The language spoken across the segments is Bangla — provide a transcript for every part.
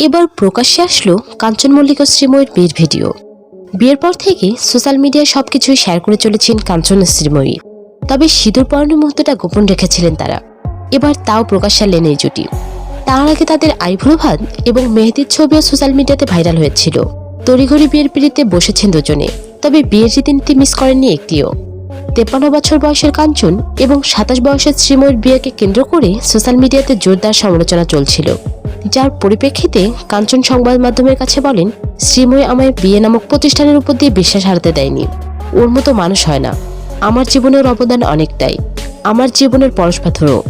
এবার প্রকাশ্যে আসলো কাঞ্চন মল্লিক ও শ্রীময়ীর বিয়ের ভিডিও। বিয়ের পর থেকে সোশ্যাল মিডিয়ায় সবকিছুই শেয়ার করে চলেছেন কাঞ্চন ও শ্রীময়ী। তবে সিঁদুর পরানোর মুহূর্তটা গোপন রেখেছিলেন তারা। এবার তাও প্রকাশ্যে আনলেন এই জুটি। তার আগে তাদের আইভুলো ভাত এবং মেহেদির ছবিও সোশ্যাল মিডিয়াতে ভাইরাল হয়েছিল। তড়িঘড়ি বিয়ের পিড়িতে বসেছেন দুজনে, তবে বিয়ের রীতিনীতি মিস করেননি একটিও। তেপান্ন বছর বয়সের কাঞ্চন এবং সাতাশ বয়সের শ্রীময়ীর বিয়েকে কেন্দ্র করে সোশ্যাল মিডিয়াতে জোরদার সমালোচনা চলছিল। যার পরিপ্রেক্ষিতে কাঞ্চন সংবাদ মাধ্যমের কাছে বলেন, শ্রীময়ী আমায় বিয়ে নামক প্রতিষ্ঠানের উপর দিয়ে বিশ্বাস হারাতে দেয়নি। ওর মতো মানুষ হয় না। আমার জীবনের অবদান অনেকটাই। আমার জীবনের পরশপাথরও।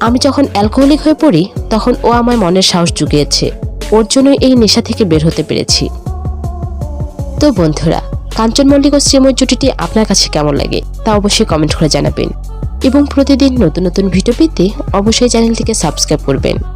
আমি যখন অ্যালকোহলিক হয়ে পড়ি, তখন ও আমায় মনের সাহস জুগিয়েছে। ওর জন্য এই নেশা থেকে বের হতে পেরেছি। তো বন্ধুরা, কাঞ্চন মল্লিক ও শ্রীময় জুটিটি আপনার কাছে কেমন লাগে তা অবশ্যই কমেন্ট করে জানাবেন। এবং প্রতিদিন নতুন নতুন ভিডিও পেতে অবশ্যই চ্যানেলটিকে সাবস্ক্রাইব করবেন।